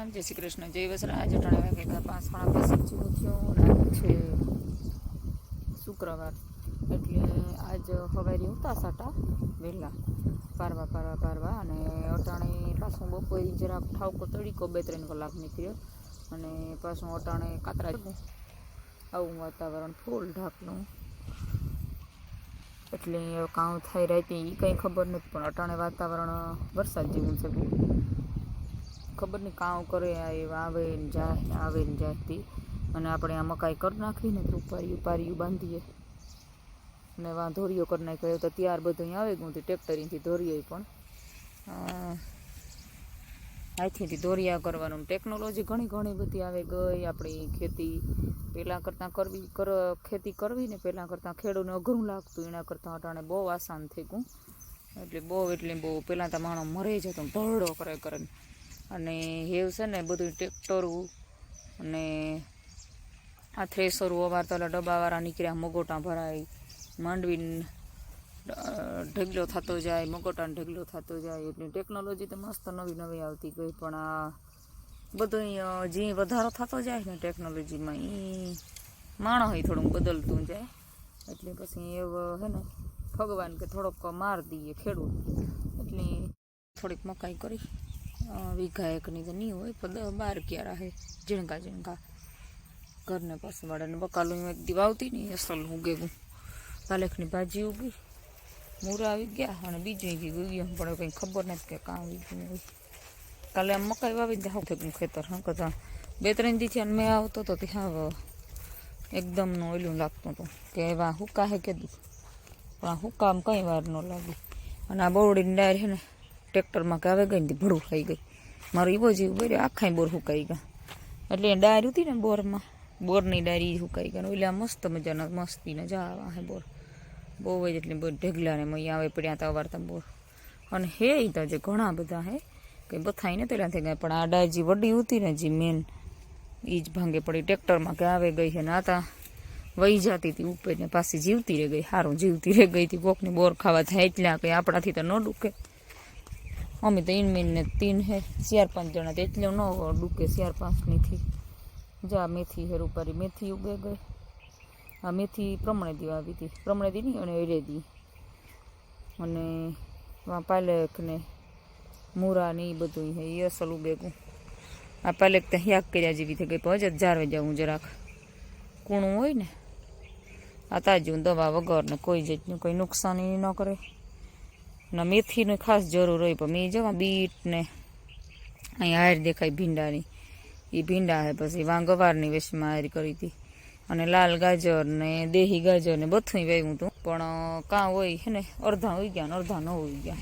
રામ, જય શ્રી કૃષ્ણ, જય વસરાજ, અટાણે વાગે પાંચ, સાડા પાંચ જેવું થયું અને છે શુક્રવાર, એટલે આજ સવારે ઉતા સાટા વહેલા. પારવા પારવા પારવા અને અટાણે પાછું બપોરે જરાક ઠાવકો તડીકો બે ત્રણ કલાક નીકળ્યો અને પાછું અટાણે કાતરા આવું વાતાવરણ ફૂલ ઢાકનું એટલે કાં થાય રહેતી એ કંઈ ખબર નથી, પણ અટાણે વાતાવરણ વરસાદ જેવું છે ખબર નહીં કામ કરે આવે ને જાય આવે ને જાય તી. અને આપણે આ મકાઈ કરી નાખી ને તો ઉપારી પારિયું બાંધીએ. ને વાં ધોરીઓ કરી નાખ્યો. તો ત્યાર બધું આવે ગયું ટ્રેક્ટરીથી ધોરીઓ પણ. હાથીથી ધોરિયા કરવાનું. ટેકનોલોજી ઘણી ઘણી બધી આવે ગઈ, આપણી ખેતી. પહેલાં કરતાં કરવી, કર, ખેતી કરવી ને પહેલાં કરતાં ખેડૂતને અઘરું લાગતું. એના કરતાં અટાણે બહુ આસાન થઈ ગયું. એટલે બહુ એટલે બહુ. પહેલાં તો માણસ મરે જતો ઢળડો કરે કરે. અને હેવ છે ને બધું ટ્રેક્ટરું અને આ થ્રેસરું, અમારે તો ડબ્બાવાળા નીકળ્યા, મગોટા ભરાય માંડવી ઢગલો થતો જાય, મગોટાને ઢગલો થતો જાય, એટલે ટેકનોલોજી તો મસ્ત નવી નવી આવતી ગઈ, પણ આ બધું જે વધારો થતો જાય ને ટેકનોલોજીમાં એ માણસ થોડું બદલતું જાય. એટલે પછી એવું હે ને, ભગવાન કે થોડોક માર દઈએ ખેડૂત એટલે થોડીક મકાઈ કરી વીઘા એકની તો નહીં હોય, પણ બાર ક્યારા હે, ઝીણકા ઝીણકા. ઘરને પાસે વાળાને બકાલું એક દી વાવતી નહીં, અસલ ઉગેગું પાલકની ભાજી ઉગી મૂરા આવી ગયા, અને બીજું ઈ ઉગ્યું પણ કંઈ ખબર નથી કે કાં ઉગ્યું હોય. કાલે આમ મકાઈ વાવીને હાવ થયું ખેતર, હા કદા બે ત્રણ દીથી અને મેં આવતો તો ત્યાં એકદમ ઓલું લાગતું હતું, કે એવા હુકા હે કીધું પણ આ હુકામ કંઈ વાર ન લાગી. અને આ બોરડીની ડાયર છે ને ટ્રેક્ટરમાં કે આવે ગઈ ને તે ભડું ખાઈ ગઈ. મારું એવો જીવ બોર આખાય બોર હુકાઈ ગયા. એટલે એ ડાયર હતી ને બોરમાં બોરની ડાયરી હુકાઈ ગયા એટલે આ મસ્ત મજાના મસ્તીને જા હે બોર. બહુ જ એટલે બહુ ઢગલા ને મય આવે પડ્યા તા વારતા બોર. અને હે ઈ તો જે ઘણા બધા હે કે બથાઈ ને તેલા થઈ ગયા પણ આ ડાયર જે વડી હતી ને જે મેન એ જ ભાંગે પડી ટ્રેક્ટરમાં કે આવે ગઈ છે ને આ તા વહી જતી હતી ઉપર ને પાછી જીવતી રહી ગઈ સારું જીવતી રહી ગઈ હતી કોકની બોર ખાવા થાય એટલા કે આપણાથી તો ન ડૂકે. અમે તો ને તીન હે, ચાર પાંચ જણા તો એટલે ન ડૂકે ચાર પાંચનીથી. જા મેથી હેર ઉપર મેથી ઉગે ગઈ. આ મેથી પ્રમાણે દી આવી હતી. પ્રમણે દી નહીં, અને એડે દી. અને આ પાલક ને મૂરા ને એ બધું હે એ અસલ ઉગેગું આ પાલક તો યાક કર્યા જેવી થઈ ગઈ, પણ હજ જારવે જવું જરાક કૂણું હોય ને, આ તાજું દવા વગર ને કોઈ જાતનું કોઈ નુકસાની ન કરે. ને, મેથીની ખાસ જરૂર હોય, પણ મેં જવા બીટ ને અહીંયા હાર દેખાય ભીંડાની. એ ભીંડા હે, પછી વાંગવારની વેશમાં હાર કરી હતી. અને લાલ ગાજર ને દેહી ગાજર ને બધું વાવ્યું હતું. પણ કાં હોય હે ને, અડધા હોઈ ગયા ને અડધા ન હોઈ ગયા.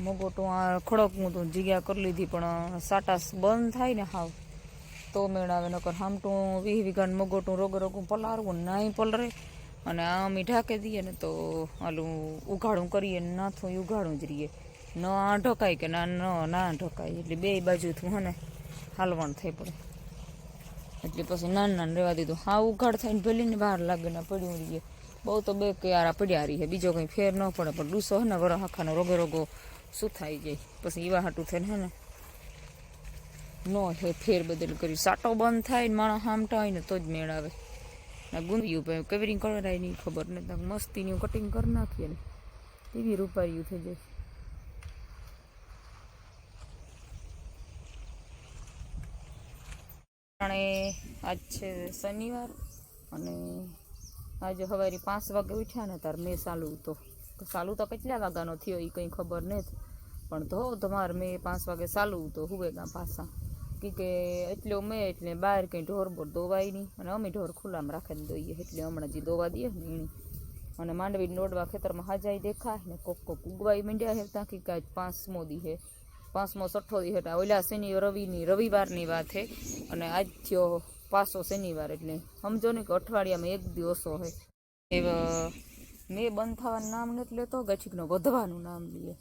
મગોટું આ ખડકનું તો જગ્યા કરી લીધી, પણ સાટાસ બંધ થાય ને હાવ. તો મેળાવે નકર હામટું વીહ વીઘાનું મગોટું રોગ રોગું પલારવું ને નાઈ પલરે. અને આ અમે ઢાંકી દઈએ ને તો આલું ઉઘાડું કરીએ ને નાથું ઈ ઉઘાડું જ રહીએ. ન આ ઢકાય કે ના, ન ના ઢકાય. એટલે બે બાજુથી હે ને હાલવણ થઈ પડે. એટલે પછી નાન નાન રહેવા દીધું. હા, ઉઘાડ થાય ને ભલીને બહાર લાગે ને પડ્યું રહીએ. બહુ તો બે ક્યારા પડ્યા રહીએ. બીજો કંઈ ફેર ન પડે. પણ ડૂસો હે ને વર આખાનો રોગે રોગો શું થાય જાય. પછી એવા હાટું થઈને હે ને ન હે ફેર બદલ કર્યું. સાટો બંધ થાય ને માણસ હામટા હોય ને તો જ મેળ આવે. ને ગુંદિયું કેવી રીતે કરાય નહીં, ખબર ને મસ્તીનું કટિંગ કરી નાખીએ ને એવી રૂપારિયું થઈ જાય. જાણે આજ છે શનિવાર અને આજે સવારે પાંચ વાગે ઉઠ્યા ને તાર મેં ચાલુ તો ચાલુ તો કેટલા વાગ્યાનો થયો એ કંઈ ખબર નથી. પણ તો તમારે મેં પાંચ વાગે ચાલુ તો હુવે ગયા પાછા. કે એટલો મેં એટલે બહાર કંઈ ઢોર બોર દોવાય નહીં. અને અમે ઢોર ખુલ્લામાં રાખીને દઈએ. એટલે હમણાં જે દોવા દઈએ ને એની અને માંડવી નોડવા ખેતરમાં હાજાઈ દેખાય ને કોક કોક ઉગવાઈ માંડ્યા હે ત્યાં કે આજ પાંચમો દી હે. પાંચમો છઠ્ઠો દી હેઠા ઓલા શનિ રવિની રવિવારની વાત છે અને આજ થયો પાછો શનિવાર. એટલે સમજો ને કે અઠવાડિયામાં એક દિવસો હે. મેં બંધ થવાનું નામ નથી લેતો ગઠીકનો વધવાનું નામ અ,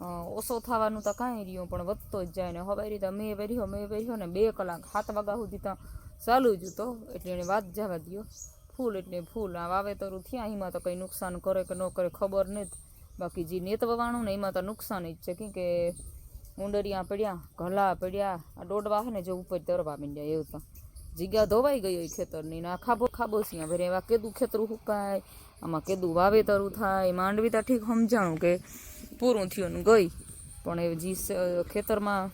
ઓછો થવાનું તો કાંઈ રહ્યું, પણ વધતો જ જાય ને હવે રીતે મેં પહેર્યો મેં પહેર્યો ને બે કલાક સાત વાગ્યા સુધી તો ચાલુ જ હતો, એટલે એને વાત જવા દ્યો. ફૂલ એટલે ફૂલ, આ વાવેતરું થયા, એમાં તો કંઈ નુકસાન કરે કે ન કરે ખબર નથી. બાકી જે નેત વવાણું ને એમાં તો નુકસાન જ છે, કેમ કે ઉંડરિયા પડ્યા, ઘલા પડ્યા, આ દોડવા છે ને જો ઉપર તરવા માંડ્યા, એવું તો. જગ્યા ધોવાઈ ગઈ હોય ખેતરની ને આ ખાબો ખાબો ખાબોસિયા ભરે એવા કેદું ખેતરું હુકાય આમાં કેદું વાવેતરું થાય, માંડવી તો ઠીક સમજાણું કે પૂરું થયું ને ગઈ. પણ એ જી ખેતરમાં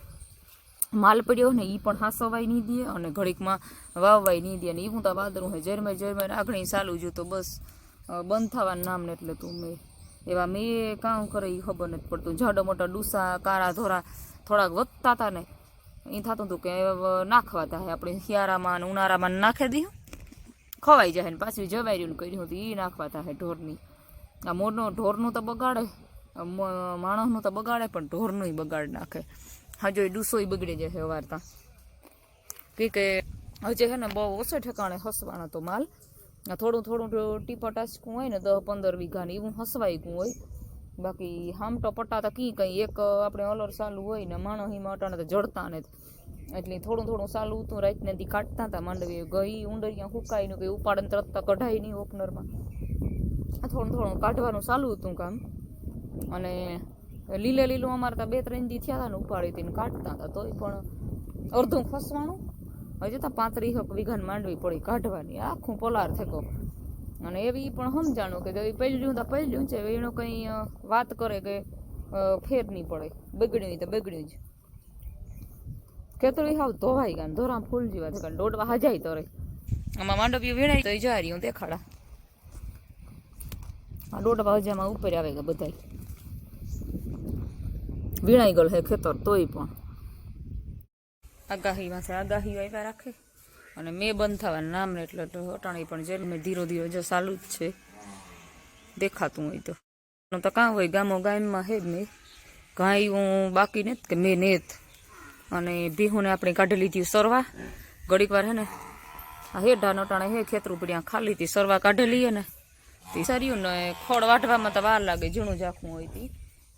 માલ પડ્યો ને એ પણ હાંસવાય નહીં દે અને ઘડીકમાં વાવવાય નહીં દે. અને એ હું તો બાદરું હોય જેરમે જરમે આગળ ચાલુ જોયું તો બસ બંધ થવાનું નામ ને એટલે તું મેં, એવા મેં કામ કરે એ ખબર નથી પડતું. જાડો મોટા ડૂસા, કાળા ધોરા થોડાક વધતા હતા ને એ થતું હતું કે નાખવા થાય આપણે શિયાળામાં ને ઉનાળામાં નાખી દઈએ. ખવાઈ જાય ને પાછું જવાર્યું કર્યું હતું એ નાખવા થાય ઢોરની. આ મોરનો, ઢોરનું તો બગાડે. માણસનું તો બગાડે પણ ઢોરનું બગાડ નાખે. હજુ એ ડૂસોય બગડી જાય વાર્તા કે કે હજે છે ને બહુ ઓછે ઠેકાણે હસવાનો તો માલ. થોડું થોડું ટીપા ટાચકું હોય ને દસ પંદર વીઘાની એવું હસવાયકું હોય. બાકી હામટો તો કી કંઈ એક આપણે અલર ચાલુ હોય ને માણસ હિમાં અટાણે તો જડતા ને એટલે થોડું થોડું ચાલુ હતું રાતને દી કાઢતા હતા માંડવી ગઈ ઉંડરિયા હુકાઈ ને કંઈ ઉપાડન તરત કઢાઈ નહીં ઓપનરમાં થોડું થોડું કાઢવાનું ચાલુ હતું કામ. અને લીલે લીલું અમારે ત્યાં બે ત્રણ દી થયા હતા ને ઉપાડી હતી ને કાઢતા હતા તોય પણ અડધું ખસવાનું હજી તો પાંત્રીસ વીઘાની માંડવી પડી કાઢવાની. આખું પોલાર થેકો. અને એવી પણ સમજાણું કે પહેલું તો પહેલું છે એનો કંઈ વાત કરે કે ફેર નહીં પડે. બગડ્યું તો બગડ્યું જ. ખેતરી હાવ ધોવાઈ ગયા ધોરામ ધોરા ફૂલ જેવા થયા દોડવા હજાય તો રે. આમાં માંડવીઓ વેણાય તો જા રહી હું દેખાડા. આ દોડવા હજામાં ઉપર આવે ગયા બધાય. વીણાઈ ગયેલ હે ખેતર તોય પણ. આગાહીમાં છે, આગાહી આવ્યા રાખે. અને મેં બંધ થવાનું નામ ને એટલે તો અટાણી પણ જેલ મેં ધીરો ધીરો જો ચાલુ જ છે. દેખાતું હોય તો. તો કાં હોય, ગામો ગામમાં હે જ નહીં. કાંઈ હું બાકી નથી કે મેં નેત. અને ભીહુને આપણે કાઢી લીધી સરવા. ઘડીક વાર હે ને, આ ઢાનો ટાણે હે ખેતરું પડ્યા ખાલી હતી, સરવા કાઢી લઈએ ને. તે સર્યું ને ખોળ વાટવામાં તો વાર લાગે, ઝીણું જાખવું હોય તી.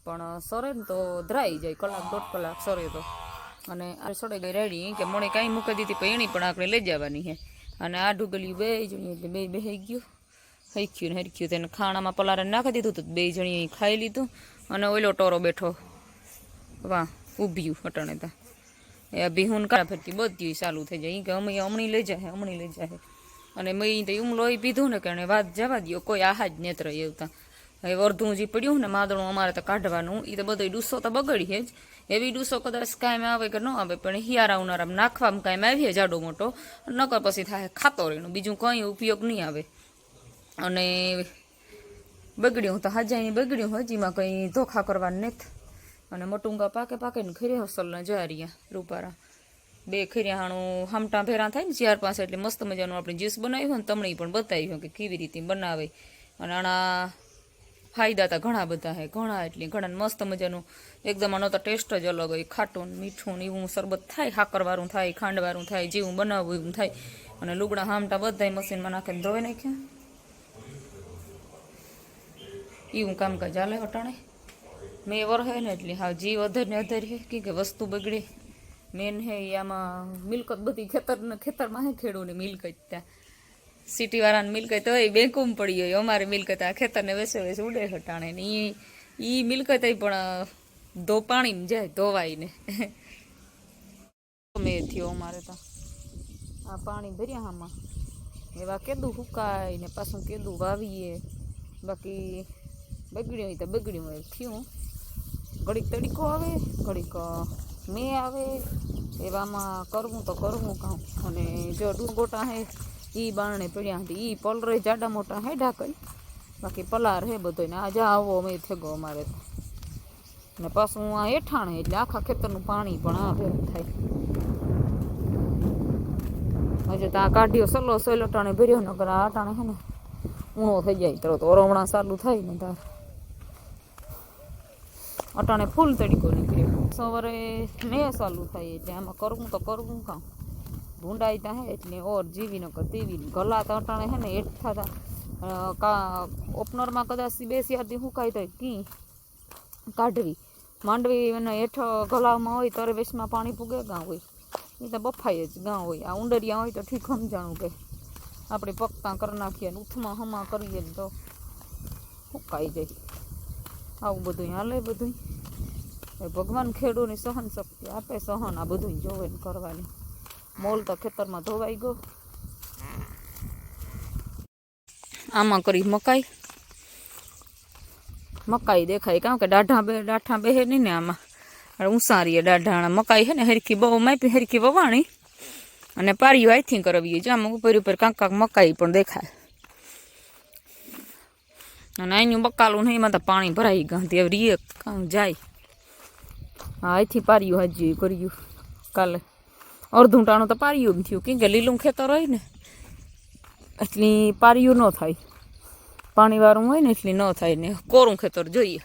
પણ સરે ને તો ધરાઈ જાય, કલાક દોઢ કલાક સરે તો. અને આ સડે ગઈ રેડી કે મને કાંઈ મૂકી દીધી, પણ એની પણ આપણે લઈ જવાની હે અને આ ઢુગલિયું બે જણી એટલે બે બે ગયું. હૈખ્યું ને હરખ્યું તેને ખાણામાં પલારે નાખી દીધું તો બે જણીએ ખાઈ લીધું. અને ઓલો ટોરો બેઠો. વાહ, ઊભ્યું અટાણે તા. એ બિહુન કાળા ફરતી બધી ચાલુ થઈ જાય. કે અમે હમણી લઈ જાય હમણી લઈ જાય અને મેં તો એમ લોહી પીધું ને કે વાત જવા દ્યો, કોઈ આહા જ નેત્ર એવું હવે અડધું જે પડ્યું ને માદણું અમારે તો કાઢવાનું એ તો બધો ડૂસો તો બગડી જ. એવી ડૂસો કદાચ કાંઈ આવે કે ન આવે, પણ હિયારા ઉનાળામાં નાખવામાં કાંઈ આવીએ જાડો મોટો, નકર પછી થાય ખાતો રહેનું. બીજું કંઈ ઉપયોગ નહીં આવે. અને બગડ્યું તો હાજાની બગડ્યું હજીમાં કંઈ ધોખા કરવાનું નથી. અને મટુંગા પાકે પાકે ને ખીરે હસલના રહ્યા રૂપારા. બે ખીરિયાહાણું હામટા ભેરા થાય ને ચાર પાંચ એટલે મસ્ત મજાનું આપણે જ્યુસ બનાવ્યું હોય ને તમને પણ બતાવ્યું કે કેવી રીતે બનાવે. અને આના ફાયદા તો ઘણા બધા હે, ઘણા એટલે ઘણા મસ્ત મજાનું. એકદમ આનો તો ટેસ્ટ જ અલગ હોય, ખાટું મીઠું એવું શરબત થાય, હાકરવાળું થાય, ખાંડવાળું થાય, જેવું બનાવવું એવું થાય. અને લુગડા હામટા બધાય મશીનમાં નાખીને ધોઈ નાખ્યા એવું કામકાજ ચાલે અટાણે. મેં વરહે ને એટલે હા જીવ અધર ને અધર હે કે કે વસ્તુ બગડે. મેન હે એ આમાં મિલકત બધી ખેતર ખેતરમાં હે ખેડૂની મિલકત ત્યાં. સિટી વાળાની મિલકત હોય બેંકુમ પડી હોય. અમારી મિલકત આ ખેતરને વેસે વેસે ઉડે હટાણે ને ઈ એ મિલકત પણ ધો જાય, ધોવાઈને. મેં થયો અમારે તો. આ પાણી ભર્યા આમાં એવા કેદું હુકાય ને પાછું કેદું વાવીએ. બાકી બગડ્યું હોય તો બગડ્યું હોય, થયું. ઘડીક તડીકો આવે, ઘડીક મેં આવે. એવામાં કરવું તો કરવું કામ. અને જો ડુંગોટા ગોટા હે ઈ બારણે પડ્યા હતી ઈ પલરે જાડા મોટા હે ઢાકલ બાકી પલાર હે બધો ને આજે આવો અમે થેગો અમારે તો. ને પાછું આ એઠાણ એટલે આખા ખેતરનું પાણી પણ આ ભેગું થાય. હજુ તો આ કાઢ્યો સલો સોયલો ટાણે ભર્યો નગર આ ટાણે હે ને ઊણો થઈ જાય. તરત રમણા ચાલુ થાય ને તાર. અટાણે ફૂલ તડીકો નીકળ્યો. સવારે મેં ચાલુ થાય એટલે આમાં કરવું તો કરવું કામ. ભૂંડાઈ હે, એટલે ઓર જીવી ન કર તેવી. ગલા તો અટાણે હે ને એઠ થતા ઓપનરમાં કદાચ બે સિયારથી સુકાઈ તો કી કાઢવી? માંડવી એને હેઠ ગલાવમાં હોય તરે વેસમાં પાણી પૂગે ગાં હોય. એ તો બફાય જ ગાં હોય. આ ઉંડરિયા હોય તો ઠીક સમજાણું કે. આપણે પકતા કરી નાખીએ ને ઉથમાં હમા કરીએ ને તો સુકાઈ જાય આવું બધું હાલે બધું ભગવાન ખેડૂની સહન શક્તિ આપે, સહન આ બધું જોવે ને કરવાની. મોલ તો ખેતરમાં ધોવાઈ ગયો આમાં કરી મકાઈ. મકાઈ દેખાય કારણ કે દાઢા બે દાઢા બેહે નહીં ને આમાં. અને ઉસારીએ દાઢાણા મકાઈ હે ને હરખી બહુ માપી હરખી વવાણી. અને પારીઓ આઈથી કરવી છે આમાં ઉપર ઉપર કાંક કાંક મકાઈ પણ દેખાય. અને અહીંનું બકાલું નહીં એમાં તો પાણી ભરાઈ ગયું તે રીએ કાં જાય. હા અહીંથી પાર્યું હાજી કર્યું કાલે. અડધું ટાણું તો પાર્યું થયું. કેમ કે લીલું ખેતર હોય ને, એટલી પાર્યું ન થાય. પાણીવાળું હોય ને, એટલી ન થાય ને. કોરું ખેતર જોઈએ.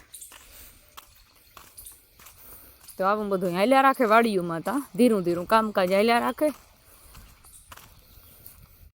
તો આવું બધું હાલ્યા રાખે વાડીઓમાં તા. ધીરું ધીરું કામકાજ હાલ્યા રાખે.